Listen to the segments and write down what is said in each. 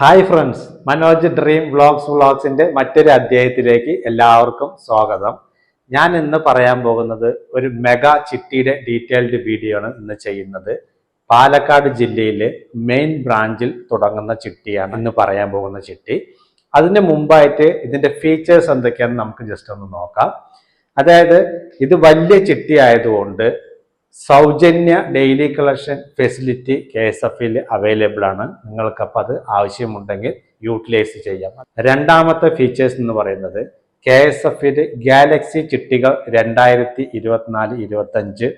Hi friends Manoj dream vlogs വ്ളോഗ്സിന്റെ മറ്റൊരു അധ്യായത്തിലേക്ക് എല്ലാവർക്കും സ്വാഗതം. ഞാൻ ഇന്ന് പറയാൻ പോകുന്നത് ഒരു മെഗാ ചിട്ടിയുടെ ഡീറ്റെയിൽഡ് വീഡിയോ ആണ് ഇന്ന് ചെയ്യുന്നത്. പാലക്കാട് ജില്ലയിലെ മെയിൻ ബ്രാഞ്ചിൽ തുടങ്ങുന്ന ചിട്ടിയാണ് ഇന്ന് പറയാൻ പോകുന്ന ചിട്ടി. അതിന് മുമ്പായിട്ട് ഇതിന്റെ ഫീച്ചേഴ്സ് എന്തൊക്കെയാണെന്ന് നമുക്ക് ജസ്റ്റ് ഒന്ന് നോക്കാം. അതായത് ഇത് വലിയ ചിട്ടി ആയതുകൊണ്ട് സൗജന്യ daily collection facility K S എഫിൽ അവൈലബിൾ ആണ്. നിങ്ങൾക്കപ്പോൾ അത് ആവശ്യമുണ്ടെങ്കിൽ യൂട്ടിലൈസ് ചെയ്യാം. രണ്ടാമത്തെ ഫീച്ചേഴ്സ് എന്ന് പറയുന്നത് കെ എസ് എഫിൽ ഗാലക്സി ചിട്ടികൾ രണ്ടായിരത്തി ഇരുപത്തിനാല് ഇരുപത്തഞ്ച്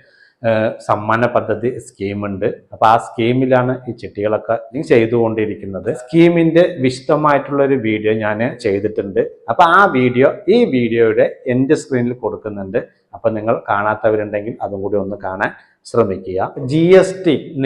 സമ്മാന പദ്ധതി സ്കീമുണ്ട് അപ്പൊ ആ സ്കീമിലാണ് ഈ ചിട്ടികളൊക്കെ ചെയ്തുകൊണ്ടിരിക്കുന്നത്. സ്കീമിന്റെ വിശദമായിട്ടുള്ള ഒരു വീഡിയോ ഞാൻ ചെയ്തിട്ടുണ്ട്. അപ്പൊ ആ വീഡിയോ ഈ വീഡിയോയുടെ എൻഡ് സ്ക്രീനിൽ കൊടുക്കുന്നുണ്ട്. അപ്പൊ നിങ്ങൾ കാണാത്തവരുണ്ടെങ്കിൽ അതും കൂടി ഒന്ന് കാണാൻ ശ്രമിക്കുക. ജി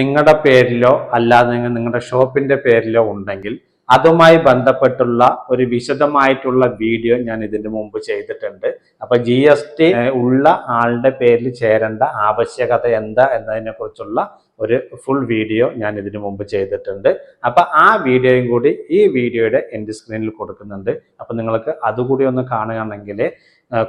നിങ്ങളുടെ പേരിലോ അല്ലാതെ നിങ്ങളുടെ ഷോപ്പിന്റെ പേരിലോ ഉണ്ടെങ്കിൽ അതുമായി ബന്ധപ്പെട്ടുള്ള ഒരു വിശദമായിട്ടുള്ള വീഡിയോ ഞാൻ ഇതിനു മുമ്പ് ചെയ്തിട്ടുണ്ട്. അപ്പൊ ജി എസ് ടി ഉള്ള ആളുടെ പേരിൽ ചേരേണ്ട ആവശ്യകത എന്താ എന്നതിനെ കുറിച്ചുള്ള ഒരു ഫുൾ വീഡിയോ ഞാൻ ഇതിനു മുമ്പ് ചെയ്തിട്ടുണ്ട്. അപ്പൊ ആ വീഡിയോയും കൂടി ഈ വീഡിയോയുടെ എൻഡ് സ്ക്രീനിൽ കൊടുക്കുന്നുണ്ട്. അപ്പൊ നിങ്ങൾക്ക് അതുകൂടി ഒന്ന് കാണുകയാണെങ്കിൽ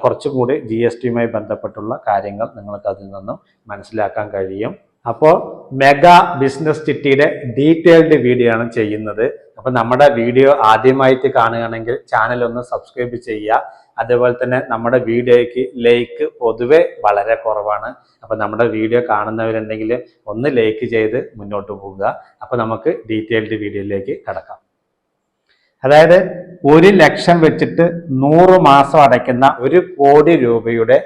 കുറച്ചും കൂടി ജി എസ് ടിയുമായി ബന്ധപ്പെട്ടുള്ള കാര്യങ്ങൾ നിങ്ങൾക്ക് അതിൽ നിന്നും മനസ്സിലാക്കാൻ കഴിയും. അപ്പോൾ മെഗാ ബിസിനസ് ചിട്ടിയുടെ ഡീറ്റെയിൽഡ് വീഡിയോ ആണ് ചെയ്യുന്നത്. അപ്പൊ നമ്മുടെ വീഡിയോ ആദ്യമായിട്ട് കാണുകയാണെങ്കിൽ ചാനൽ ഒന്ന് സബ്സ്ക്രൈബ് ചെയ്യുക. അതേപോലെ തന്നെ നമ്മുടെ വീഡിയോയ്ക്ക് ലൈക്ക് പൊതുവെ വളരെ കുറവാണ്. അപ്പൊ നമ്മുടെ വീഡിയോ കാണുന്നവരുണ്ടെങ്കിൽ ഒന്ന് ലൈക്ക് ചെയ്ത് മുന്നോട്ട് പോവുക. അപ്പൊ നമുക്ക് ഡീറ്റെയിൽഡ് വീഡിയോയിലേക്ക് കടക്കാം. അതായത് ഒരു ലക്ഷം വെച്ചിട്ട് നൂറ് മാസം അടയ്ക്കുന്ന ഒരു കോടി രൂപയുടെ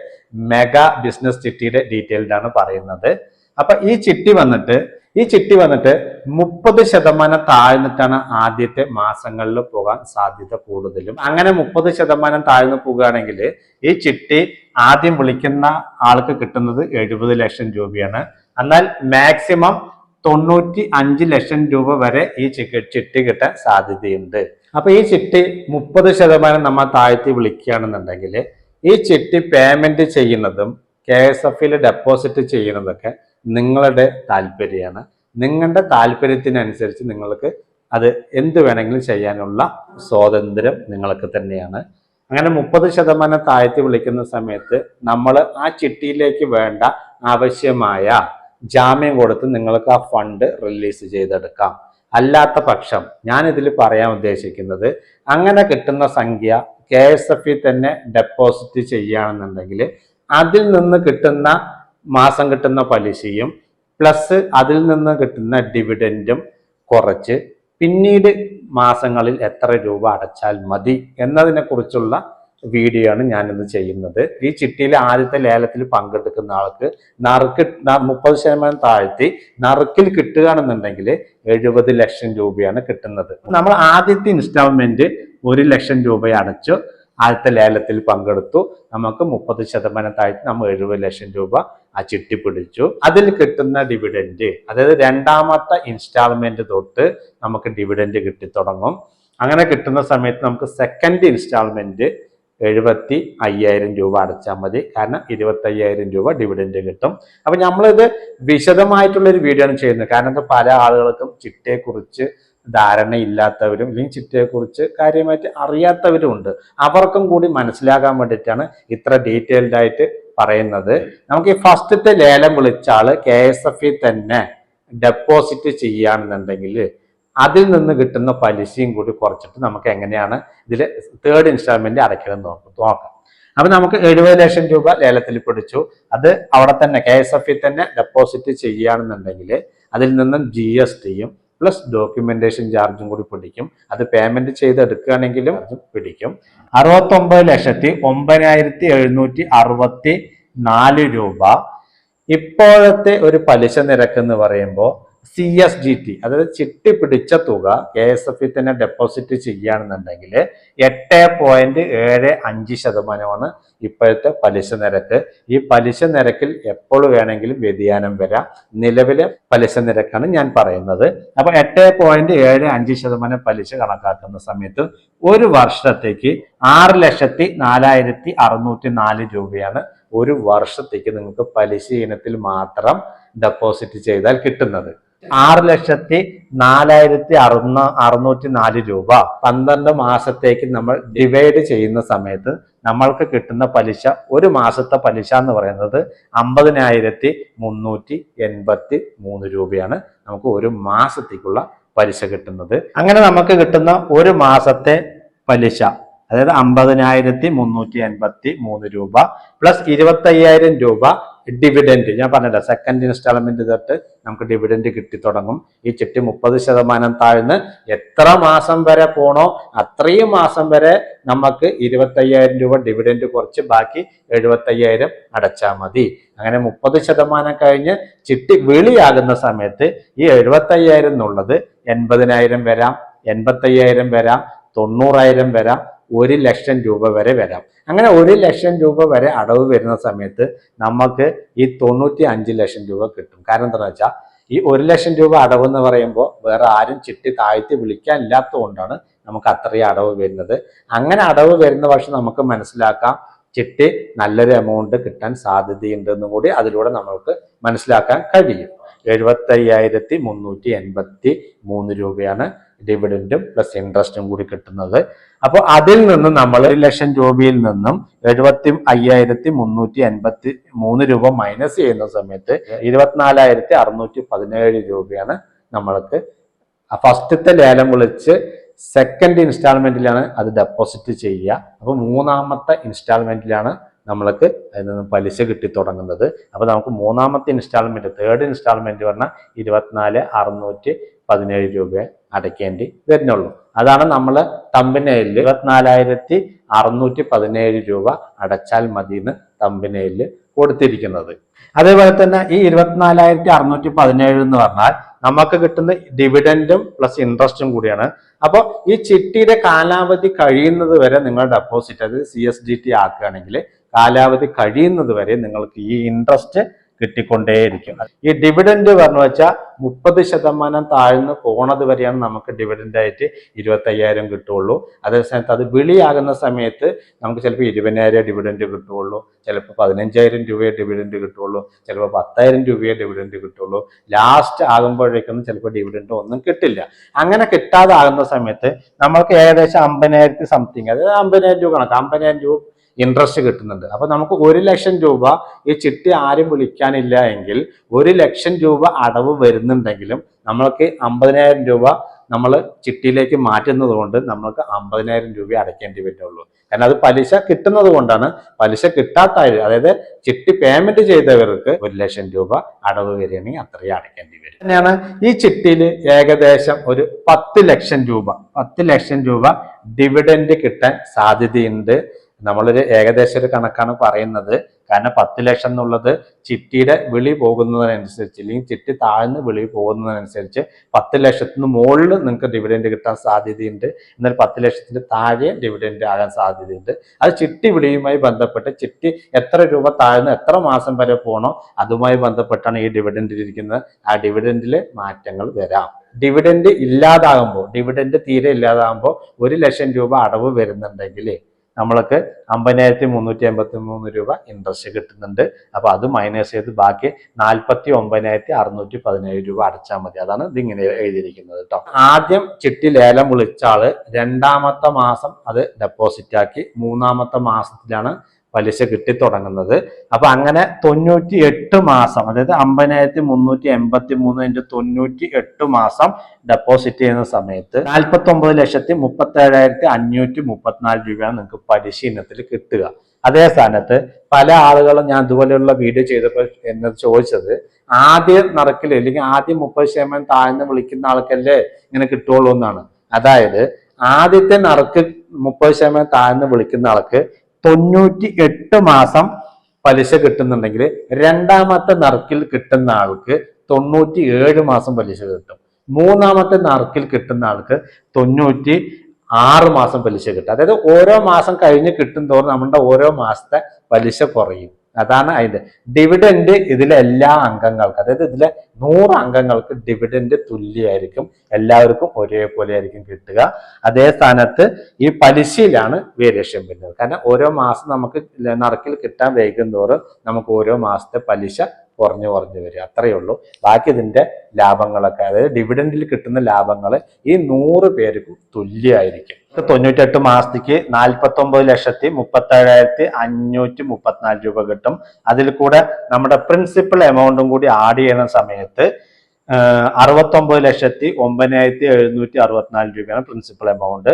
മെഗാ ബിസിനസ് ചിട്ടിയുടെ ഡീറ്റെയിൽഡ് ആണ് പറയുന്നത്. അപ്പൊ ഈ ചിട്ടി വന്നിട്ട് ഈ ചിട്ടി വന്നിട്ട് മുപ്പത് ശതമാനം താഴ്ന്നിട്ടാണ് ആദ്യത്തെ മാസങ്ങളിൽ പോകാൻ സാധ്യത കൂടുതലും. അങ്ങനെ മുപ്പത് ശതമാനം താഴ്ന്നു പോകുകയാണെങ്കിൽ ഈ ചിട്ടി ആദ്യം വിളിക്കുന്ന ആൾക്ക് കിട്ടുന്നത് എഴുപത് ലക്ഷം രൂപയാണ്. എന്നാൽ മാക്സിമം തൊണ്ണൂറ്റി അഞ്ച് ലക്ഷം രൂപ വരെ ഈ ചിട്ടി കിട്ടാൻ സാധ്യതയുണ്ട്. അപ്പൊ ഈ ചിട്ടി മുപ്പത് ശതമാനം നമ്മൾ താഴ്ത്തി വിളിക്കുകയാണെന്നുണ്ടെങ്കിൽ ഈ ചിട്ടി പേയ്മെന്റ് ചെയ്യുന്നതും കെ എസ് എഫിൽ ഡെപ്പോസിറ്റ് ചെയ്യുന്നതൊക്കെ നിങ്ങളുടെ താല്പര്യമാണ്. നിങ്ങളുടെ താല്പര്യത്തിനനുസരിച്ച് നിങ്ങൾക്ക് അത് എന്ത് വേണമെങ്കിലും ചെയ്യാനുള്ള സ്വാതന്ത്ര്യം നിങ്ങൾക്ക് തന്നെയാണ്. അങ്ങനെ മുപ്പത് ശതമാനം താഴ്ത്തി വിളിക്കുന്ന സമയത്ത് നമ്മൾ ആ ചിട്ടിയിലേക്ക് വേണ്ട ആവശ്യമായ ജാമ്യം കൊടുത്ത് നിങ്ങൾക്ക് ആ ഫണ്ട് റിലീസ് ചെയ്തെടുക്കാം. അല്ലാത്ത പക്ഷം ഞാൻ ഇതിൽ പറയാൻ ഉദ്ദേശിക്കുന്നത് അങ്ങനെ കിട്ടുന്ന സംഖ്യ കെ എസ് എഫിൽ തന്നെ ഡെപ്പോസിറ്റ് ചെയ്യുകയാണെന്നുണ്ടെങ്കിൽ അതിൽ നിന്ന് കിട്ടുന്ന മാസം കിട്ടുന്ന പലിശയും പ്ലസ് അതിൽ നിന്ന് കിട്ടുന്ന ഡിവിഡന്റും കുറച്ച്. പിന്നീട് മാസങ്ങളിൽ എത്ര രൂപ അടച്ചാൽ മതി എന്നതിനെക്കുറിച്ചുള്ള വീഡിയോ ആണ് ഞാനിന്ന് ചെയ്യുന്നത്. ഈ ചിട്ടിയിലെ ആദ്യത്തെ ലേലത്തിൽ പങ്കെടുക്കുന്ന ആൾക്ക് നറുക്ക് മുപ്പത് ശതമാനം താഴ്ത്തി നറുക്കിൽ കിട്ടുകയാണെന്നുണ്ടെങ്കിൽ എഴുപത് ലക്ഷം രൂപയാണ് കിട്ടുന്നത്. നമ്മൾ ആദ്യത്തെ ഇൻസ്റ്റാൾമെന്റ് ഒരു ലക്ഷം രൂപ അടച്ചു ആദ്യത്തെ ലേലത്തിൽ പങ്കെടുത്തു. നമുക്ക് മുപ്പത് ശതമാനം താഴ്ത്തി നമ്മൾ എഴുപത് ലക്ഷം രൂപ ആ ചിട്ടി പിടിച്ചു. അതിൽ കിട്ടുന്ന ഡിവിഡൻഡ് അതായത് രണ്ടാമത്തെ ഇൻസ്റ്റാൾമെന്റ് തൊട്ട് നമുക്ക് ഡിവിഡൻഡ് കിട്ടിത്തുടങ്ങും. അങ്ങനെ കിട്ടുന്ന സമയത്ത് നമുക്ക് സെക്കൻഡ് ഇൻസ്റ്റാൾമെന്റ് എഴുപത്തി അയ്യായിരം രൂപ അടച്ചാൽ മതി. കാരണം ഇരുപത്തി അയ്യായിരം രൂപ ഡിവിഡൻഡ് കിട്ടും. അപ്പൊ നമ്മളിത് വിശദമായിട്ടുള്ള ഒരു വീഡിയോ ആണ് ചെയ്യുന്നത്. കാരണം ഇത് പല ആളുകൾക്കും ചിട്ടയെക്കുറിച്ച് ധാരണയില്ലാത്തവരും അല്ലെങ്കിൽ ചിട്ടയെക്കുറിച്ച് കാര്യമായിട്ട് അറിയാത്തവരും ഉണ്ട്. അവർക്കും കൂടി മനസ്സിലാകാൻ വേണ്ടിയിട്ടാണ് ഇത്ര ഡീറ്റെയിൽഡ് ആയിട്ട് പറയുന്നത്. നമുക്ക് ഈ ഫസ്റ്റത്തെ ലേലം വിളിച്ച കെ എസ് എഫിൽ തന്നെ ഡെപ്പോസിറ്റ് ചെയ്യുകയാണെന്നുണ്ടെങ്കിൽ അതിൽ നിന്ന് കിട്ടുന്ന പലിശയും കൂടി കുറച്ചിട്ട് നമുക്ക് എങ്ങനെയാണ് ഇതിൽ തേർഡ് ഇൻസ്റ്റാൾമെന്റ് അടയ്ക്കണമെന്ന് നോക്കാം. നോക്കാം. അപ്പൊ നമുക്ക് എഴുപത് ലക്ഷം രൂപ ലേലത്തിൽ പിടിച്ചു. അത് അവിടെ തന്നെ കെ എസ് എഫിൽ തന്നെ ഡെപ്പോസിറ്റ് ചെയ്യുകയാണെന്നുണ്ടെങ്കിൽ അതിൽ നിന്നും ജി എസ് ടിയും പ്ലസ് ഡോക്യുമെന്റേഷൻ ചാർജും കൂടി പിടിക്കും. അത് പേയ്മെന്റ് ചെയ്തെടുക്കുകയാണെങ്കിലും അത് പിടിക്കും. അറുപത്തൊമ്പത് ലക്ഷത്തി ഒമ്പതിനായിരത്തി എഴുന്നൂറ്റി അറുപത്തി നാല് രൂപ. ഇപ്പോഴത്തെ ഒരു പലിശ നിരക്ക് എന്ന് പറയുമ്പോൾ സി എസ് ജി ടി അതായത് ചിട്ടി പിടിച്ച തുക കെ എസ് എഫിൽ തന്നെ ഡെപ്പോസിറ്റ് ചെയ്യുകയാണെന്നുണ്ടെങ്കിൽ എട്ട് പോയിന്റ് ഏഴ് അഞ്ച് ശതമാനമാണ് ഇപ്പോഴത്തെ പലിശ നിരക്ക്. ഈ പലിശ നിരക്കിൽ എപ്പോൾ വേണമെങ്കിലും വ്യതിയാനം വരാം. നിലവിലെ പലിശ നിരക്കാണ് ഞാൻ പറയുന്നത്. അപ്പൊ എട്ട് പോയിന്റ് ഏഴ് അഞ്ച് ശതമാനം പലിശ കണക്കാക്കുന്ന സമയത്ത് ഒരു വർഷത്തേക്ക് ആറ് ലക്ഷത്തി നാലായിരത്തി അറുന്നൂറ്റി നാല് രൂപയാണ് ഒരു വർഷത്തേക്ക് നിങ്ങൾക്ക് പലിശ ഇനത്തിൽ മാത്രം ഡെപ്പോസിറ്റ് ചെയ്താൽ കിട്ടുന്നത്. ആറ് ലക്ഷത്തി നാലായിരത്തി അറുന്ന അറുന്നൂറ്റി നാല് രൂപ. പന്ത്രണ്ട് മാസത്തേക്ക് നമ്മൾ ഡിവൈഡ് ചെയ്യുന്ന സമയത്ത് നമ്മൾക്ക് കിട്ടുന്ന പലിശ ഒരു മാസത്തെ പലിശ എന്ന് പറയുന്നത് അമ്പതിനായിരത്തി മുന്നൂറ്റി എൺപത്തി മൂന്ന് രൂപയാണ് നമുക്ക് ഒരു മാസത്തേക്കുള്ള പലിശ കിട്ടുന്നത്. അങ്ങനെ നമുക്ക് കിട്ടുന്ന ഒരു മാസത്തെ പലിശ അതായത് അമ്പതിനായിരത്തി മുന്നൂറ്റി എൺപത്തി മൂന്ന് രൂപ പ്ലസ് ഇരുപത്തി അയ്യായിരം രൂപ ഡിവിഡൻഡ് ഞാൻ പറഞ്ഞല്ലോ സെക്കൻഡ് ഇൻസ്റ്റാൾമെന്റ് തൊട്ട് നമുക്ക് ഡിവിഡൻഡ് കിട്ടി തുടങ്ങും. ഈ ചിട്ടി മുപ്പത് ശതമാനം താഴ്ന്ന് എത്ര മാസം വരെ പോണോ അത്രയും മാസം വരെ നമുക്ക് ഇരുപത്തയ്യായിരം രൂപ ഡിവിഡൻഡ് കുറച്ച് ബാക്കി എഴുപത്തയ്യായിരം അടച്ചാൽ മതി. അങ്ങനെ മുപ്പത് ശതമാനം കഴിഞ്ഞ് ചിട്ടി വെളിയാകുന്ന സമയത്ത് ഈ എഴുപത്തയ്യായിരം എന്നുള്ളത് എൺപതിനായിരം വരാം എൺപത്തയ്യായിരം വരാം തൊണ്ണൂറായിരം വരാം ഒരു ലക്ഷം രൂപ വരെ വരാം. അങ്ങനെ ഒരു ലക്ഷം രൂപ വരെ അടവ് വരുന്ന സമയത്ത് നമുക്ക് ഈ തൊണ്ണൂറ്റി അഞ്ച് ലക്ഷം രൂപ കിട്ടും. കാരണം എന്താണെന്ന് വെച്ചാൽ ഈ ഒരു ലക്ഷം രൂപ അടവ് എന്ന് പറയുമ്പോൾ വേറെ ആരും ചിട്ടി താഴ്ത്തി വിളിക്കാൻ ഇല്ലാത്തതുകൊണ്ടാണ് നമുക്ക് അത്രയും അടവ് വരുന്നത്. അങ്ങനെ അടവ് വരുന്ന പക്ഷെ നമുക്ക് മനസ്സിലാക്കാം ചിട്ടി നല്ലൊരു എമൗണ്ട് കിട്ടാൻ സാധ്യതയുണ്ടെന്നും കൂടി അതിലൂടെ നമ്മൾക്ക് മനസ്സിലാക്കാൻ കഴിയും. എഴുപത്തി അയ്യായിരത്തി മുന്നൂറ്റി എൺപത്തി മൂന്ന് രൂപയാണ് ഡിവിഡന്റും പ്ലസ് ഇൻട്രസ്റ്റും കൂടി കിട്ടുന്നത്. അപ്പോൾ അതിൽ നിന്ന് നമ്മൾ ഒരു ലക്ഷം രൂപയിൽ നിന്നും എഴുപത്തി അയ്യായിരത്തി മുന്നൂറ്റി അൻപത്തി മൂന്ന് രൂപ മൈനസ് ചെയ്യുന്ന സമയത്ത് ഇരുപത്തിനാലായിരത്തി അറുന്നൂറ്റി പതിനേഴ് രൂപയാണ് നമ്മൾക്ക് ഫസ്റ്റത്തെ ലേലം വിളിച്ച് സെക്കൻഡ് ഇൻസ്റ്റാൾമെന്റിലാണ് അത് ഡെപ്പോസിറ്റ് ചെയ്യുക. അപ്പോൾ മൂന്നാമത്തെ ഇൻസ്റ്റാൾമെന്റിലാണ് നമ്മൾക്ക് അതിൽ നിന്ന് പലിശ കിട്ടി തുടങ്ങുന്നത്. അപ്പോൾ നമുക്ക് മൂന്നാമത്തെ ഇൻസ്റ്റാൾമെന്റ് തേർഡ് ഇൻസ്റ്റാൾമെന്റ് പറഞ്ഞാൽ ഇരുപത്തിനാല് അറുന്നൂറ്റി പതിനേഴ് രൂപ അടയ്ക്കേണ്ടി വരുന്നുള്ളൂ. അതാണ് നമ്മൾ തമ്പിനയിൽ ഇരുപത്തിനാലായിരത്തി അറുന്നൂറ്റി പതിനേഴ് രൂപ അടച്ചാൽ മതി എന്ന് കൊടുത്തിരിക്കുന്നത്. അതേപോലെ തന്നെ ഈ ഇരുപത്തിനാലായിരത്തി അറുന്നൂറ്റി പതിനേഴ് എന്ന് പറഞ്ഞാൽ നമുക്ക് കിട്ടുന്ന ഡിവിഡൻഡും പ്ലസ് ഇൻട്രസ്റ്റും കൂടിയാണ്. അപ്പോൾ ഈ ചിട്ടിയുടെ കാലാവധി കഴിയുന്നത് വരെ നിങ്ങൾ ഡെപ്പോസിറ്റ് അത് സി എസ് ഡി ടി ആക്കുകയാണെങ്കിൽ കാലാവധി കഴിയുന്നത് വരെ നിങ്ങൾക്ക് ഈ ഇൻട്രസ്റ്റ് കിട്ടിക്കൊണ്ടേയിരിക്കും. ഈ ഡിവിഡൻഡ് പറഞ്ഞു വെച്ചാൽ മുപ്പത് ശതമാനം താഴ്ന്ന് പോണത് വരെയാണ് നമുക്ക് ഡിവിഡൻഡ് ആയിട്ട് ഇരുപത്തയ്യായിരം കിട്ടുള്ളൂ. അതേ സമയത്ത് അത് വിളിയാകുന്ന സമയത്ത് നമുക്ക് ചിലപ്പോൾ ഇരുപതിനായിരം ഡിവിഡൻഡ് കിട്ടുള്ളൂ ചിലപ്പോൾ പതിനഞ്ചായിരം രൂപയെ ഡിവിഡൻഡ് കിട്ടുള്ളൂ ചിലപ്പോൾ പത്തായിരം രൂപയെ ഡിവിഡൻഡ് കിട്ടുള്ളൂ. ലാസ്റ്റ് ആകുമ്പോഴേക്കൊന്നും ചിലപ്പോൾ ഡിവിഡൻഡ് ഒന്നും കിട്ടില്ല. അങ്ങനെ കിട്ടാതാകുന്ന സമയത്ത് നമ്മൾക്ക് ഏകദേശം അമ്പതിനായിരത്തി സംതിങ് അതായത് അമ്പതിനായിരം രൂപ കണക്ക്. അമ്പതിനായിരം രൂപ ഇൻട്രസ്റ്റ് കിട്ടുന്നുണ്ട്. അപ്പൊ നമുക്ക് ഒരു ലക്ഷം രൂപ ഈ ചിട്ടി ആരും വിളിക്കാനില്ല എങ്കിൽ ഒരു ലക്ഷം രൂപ അടവ് വരുന്നുണ്ടെങ്കിലും നമ്മൾക്ക് അമ്പതിനായിരം രൂപ നമ്മൾ ചിട്ടിയിലേക്ക് മാറ്റുന്നത് കൊണ്ട് നമ്മൾക്ക് അമ്പതിനായിരം രൂപ അടയ്ക്കേണ്ടി വരുള്ളൂ കാരണം അത് പലിശ കിട്ടുന്നത് കൊണ്ടാണ് പലിശ കിട്ടാത്ത അതായത് ചിട്ടി പേയ്മെന്റ് ചെയ്തവർക്ക് ഒരു ലക്ഷം രൂപ അടവ് വരികയാണെങ്കിൽ അത്രയും അടയ്ക്കേണ്ടി വരും. തന്നെയാണ് ഈ ചിട്ടിയിൽ ഏകദേശം ഒരു പത്ത് ലക്ഷം രൂപ പത്ത് ലക്ഷം രൂപ ഡിവിഡൻഡ് കിട്ടാൻ സാധ്യതയുണ്ട്. നമ്മളൊരു ഏകദേശം ഒരു കണക്കാണ് പറയുന്നത്. കാരണം പത്ത് ലക്ഷം എന്നുള്ളത് ചിട്ടിയുടെ വിളി പോകുന്നതിനനുസരിച്ച് അല്ലെങ്കിൽ ചിട്ടി താഴ്ന്ന് വിളി പോകുന്നതിനനുസരിച്ച് പത്ത് ലക്ഷത്തിന് മുകളിൽ നിങ്ങൾക്ക് ഡിവിഡൻഡ് കിട്ടാൻ സാധ്യതയുണ്ട്. എന്നാൽ പത്ത് ലക്ഷത്തിന് താഴെ ഡിവിഡൻഡ് ആകാൻ സാധ്യതയുണ്ട്. അത് ചിട്ടി വിളിയുമായി ബന്ധപ്പെട്ട് ചിട്ടി എത്ര രൂപ താഴ്ന്ന് എത്ര മാസം വരെ പോകണോ അതുമായി ബന്ധപ്പെട്ടാണ് ഈ ഡിവിഡൻഡിൽ ഇരിക്കുന്നത്. ആ ഡിവിഡൻഡിൽ മാറ്റങ്ങൾ വരാം. ഡിവിഡൻഡ് ഇല്ലാതാകുമ്പോൾ ഡിവിഡൻഡ് തീരെ ഇല്ലാതാകുമ്പോൾ ഒരു ലക്ഷം രൂപ അടവ് വരുന്നുണ്ടെങ്കിൽ നമ്മൾക്ക് അമ്പതിനായിരത്തി മുന്നൂറ്റി എൺപത്തി മൂന്ന് രൂപ ഇൻട്രസ്റ്റ് കിട്ടുന്നുണ്ട്. അപ്പൊ അത് മൈനസ് ചെയ്ത് ബാക്കി നാൽപ്പത്തി ഒമ്പതിനായിരത്തി അറുന്നൂറ്റി പതിനേഴ് രൂപ അടച്ചാൽ മതി. അതാണ് ഇതിങ്ങനെ എഴുതിയിരിക്കുന്നത് കേട്ടോ ആദ്യം ചിട്ടി ലേലം വിളിച്ച രണ്ടാമത്തെ മാസം അത് ഡെപ്പോസിറ്റ് ആക്കി മൂന്നാമത്തെ മാസത്തിലാണ് പലിശ കിട്ടിത്തുടങ്ങുന്നത്. അപ്പൊ അങ്ങനെ തൊണ്ണൂറ്റി എട്ട് മാസം അതായത് അമ്പതിനായിരത്തി മുന്നൂറ്റി എൺപത്തി മൂന്ന് ഇന്റു തൊണ്ണൂറ്റി എട്ട് മാസം ഡെപ്പോസിറ്റ് ചെയ്യുന്ന സമയത്ത് നാൽപ്പത്തി ഒമ്പത് ലക്ഷത്തി മുപ്പത്തി ഏഴായിരത്തി അഞ്ഞൂറ്റി മുപ്പത്തിനാല് രൂപയാണ് നിങ്ങൾക്ക് പലിശ ഇനത്തിൽ കിട്ടുക. അതേ സ്ഥാനത്ത് പല ആളുകളും ഞാൻ ഇതുപോലെയുള്ള വീഡിയോ ചെയ്തപ്പോൾ എന്ന് ചോദിച്ചത് ആദ്യം നടക്കില്ല അല്ലെങ്കിൽ ആദ്യം മുപ്പത് ശതമാനം താഴ്ന്ന് വിളിക്കുന്ന ആൾക്കല്ലേ ഇങ്ങനെ കിട്ടുള്ളൂ എന്നാണ്. അതായത് ആദ്യത്തെ നറുക്ക് മുപ്പത് ശതമാനം താഴ്ന്ന് വിളിക്കുന്ന ആൾക്ക് തൊണ്ണൂറ്റി എട്ട് മാസം പലിശ കിട്ടുന്നുണ്ടെങ്കിൽ രണ്ടാമത്തെ നറുക്കിൽ കിട്ടുന്ന ആൾക്ക് തൊണ്ണൂറ്റി ഏഴ് മാസം പലിശ കിട്ടും. മൂന്നാമത്തെ നറുക്കിൽ കിട്ടുന്ന ആൾക്ക് തൊണ്ണൂറ്റി ആറ് മാസം പലിശ കിട്ടും. അതായത് ഓരോ മാസം കഴിഞ്ഞ് കിട്ടും തോറും നമ്മുടെ ഓരോ മാസത്തെ പലിശ കുറയും. അതാണ് അതിന്റെ ഡിവിഡൻഡ് ഇതിലെ എല്ലാ അംഗങ്ങൾക്ക് അതായത് ഇതിലെ നൂറ് അംഗങ്ങൾക്ക് ഡിവിഡൻഡ് തുല്യമായിരിക്കും. എല്ലാവർക്കും ഒരേപോലെ ആയിരിക്കും കിട്ടുക. അതേ സ്ഥാനത്ത് ഈ പലിശയിലാണ് വേരിയേഷൻ വരുന്നത്. കാരണം ഓരോ മാസം നമുക്ക് നടക്കിൽ കിട്ടാൻ വൈകും തോറും നമുക്ക് ഓരോ മാസത്തെ പലിശ കുറഞ്ഞു കുറഞ്ഞു വരിക. അത്രയേ ഉള്ളൂ. ബാക്കി ഇതിന്റെ ലാഭങ്ങളൊക്കെ അതായത് ഡിവിഡൻഡിൽ കിട്ടുന്ന ലാഭങ്ങൾ ഈ നൂറ് പേർക്കും തുല്യമായിരിക്കും. തൊണ്ണൂറ്റെട്ട് മാസത്തേക്ക് നാൽപ്പത്തി ഒമ്പത് ലക്ഷത്തി മുപ്പത്തി ഏഴായിരത്തി അഞ്ഞൂറ്റി മുപ്പത്തിനാല് രൂപ കിട്ടും. അതിൽ കൂടെ നമ്മുടെ പ്രിൻസിപ്പൽ എമൗണ്ടും കൂടി ആഡ് ചെയ്യുന്ന സമയത്ത് അറുപത്തൊമ്പത് ലക്ഷത്തി ഒമ്പതിനായിരത്തി എഴുന്നൂറ്റി അറുപത്തിനാല് രൂപയാണ് പ്രിൻസിപ്പൽ എമൗണ്ട്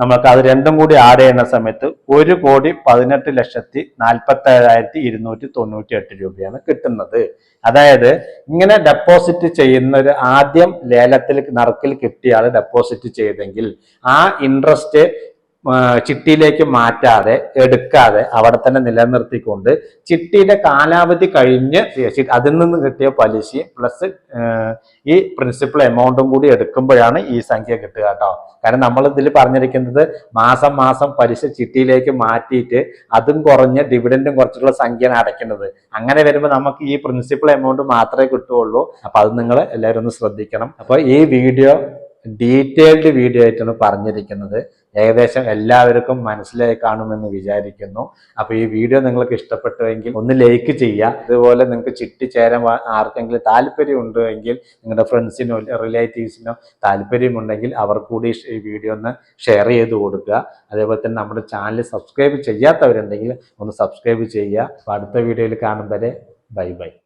നമുക്ക് അത് രണ്ടും കൂടി ആഡ് ചെയ്യുന്ന സമയത്ത് ഒരു കോടി പതിനെട്ട് ലക്ഷത്തി നാൽപ്പത്തി ഏഴായിരത്തി ഇരുന്നൂറ്റി തൊണ്ണൂറ്റി എട്ട് രൂപയാണ് കിട്ടുന്നത്. അതായത് ഇങ്ങനെ ഡെപ്പോസിറ്റ് ചെയ്യുന്ന ഒരു ആദ്യം ലേലത്തിൽ നറുക്കിൽ കിട്ടിയ ആൾ ഡെപ്പോസിറ്റ് ചെയ്തെങ്കിൽ ആ ഇൻട്രസ്റ്റ് ചിട്ടിയിലേക്ക് മാറ്റാതെ എടുക്കാതെ അവിടെ തന്നെ നിലനിർത്തിക്കൊണ്ട് ചിട്ടിയുടെ കാലാവധി കഴിഞ്ഞ് അതിൽ നിന്ന് കിട്ടിയ പലിശയും പ്ലസ് ഈ പ്രിൻസിപ്പൽ എമൗണ്ടും കൂടി എടുക്കുമ്പോഴാണ് ഈ സംഖ്യ കിട്ടുക കേട്ടോ. കാരണം നമ്മൾ ഇതിൽ പറഞ്ഞിരിക്കുന്നത് മാസം മാസം പലിശ ചിട്ടിയിലേക്ക് മാറ്റിയിട്ട് അതും കുറഞ്ഞ് ഡിവിഡന്റും കുറച്ചുള്ള സംഖ്യയാണ് അടയ്ക്കുന്നത്. അങ്ങനെ വരുമ്പോൾ നമുക്ക് ഈ പ്രിൻസിപ്പൽ എമൗണ്ട് മാത്രമേ കിട്ടുകയുള്ളൂ. അപ്പൊ അത് നിങ്ങൾ എല്ലാവരും ഒന്ന് ശ്രദ്ധിക്കണം. അപ്പോൾ ഈ വീഡിയോ ഡീറ്റെയിൽഡ് വീഡിയോ ആയിട്ടാണ് പറഞ്ഞിരിക്കുന്നത്. ഏകദേശം എല്ലാവർക്കും മനസ്സിലായി കാണുമെന്ന് വിചാരിക്കുന്നു. അപ്പൊ ഈ വീഡിയോ നിങ്ങൾക്ക് ഇഷ്ടപ്പെട്ടുവെങ്കിൽ ഒന്ന് ലൈക്ക് ചെയ്യുക. അതുപോലെ നിങ്ങൾക്ക് ചിട്ടി ചേരാൻ ആർക്കെങ്കിലും താല്പര്യമുണ്ട് എങ്കിൽ നിങ്ങളുടെ ഫ്രണ്ട്സിനോ റിലേറ്റീവ്സിനോ താല്പര്യമുണ്ടെങ്കിൽ അവർ കൂടി ഈ വീഡിയോ ഒന്ന് ഷെയർ ചെയ്ത് കൊടുക്കുക. അതേപോലെ തന്നെ നമ്മുടെ ചാനൽ സബ്സ്ക്രൈബ് ചെയ്യാത്തവരുണ്ടെങ്കിൽ ഒന്ന് സബ്സ്ക്രൈബ് ചെയ്യുക. അടുത്ത വീഡിയോയിൽ കാണും വരെ. Bye bye.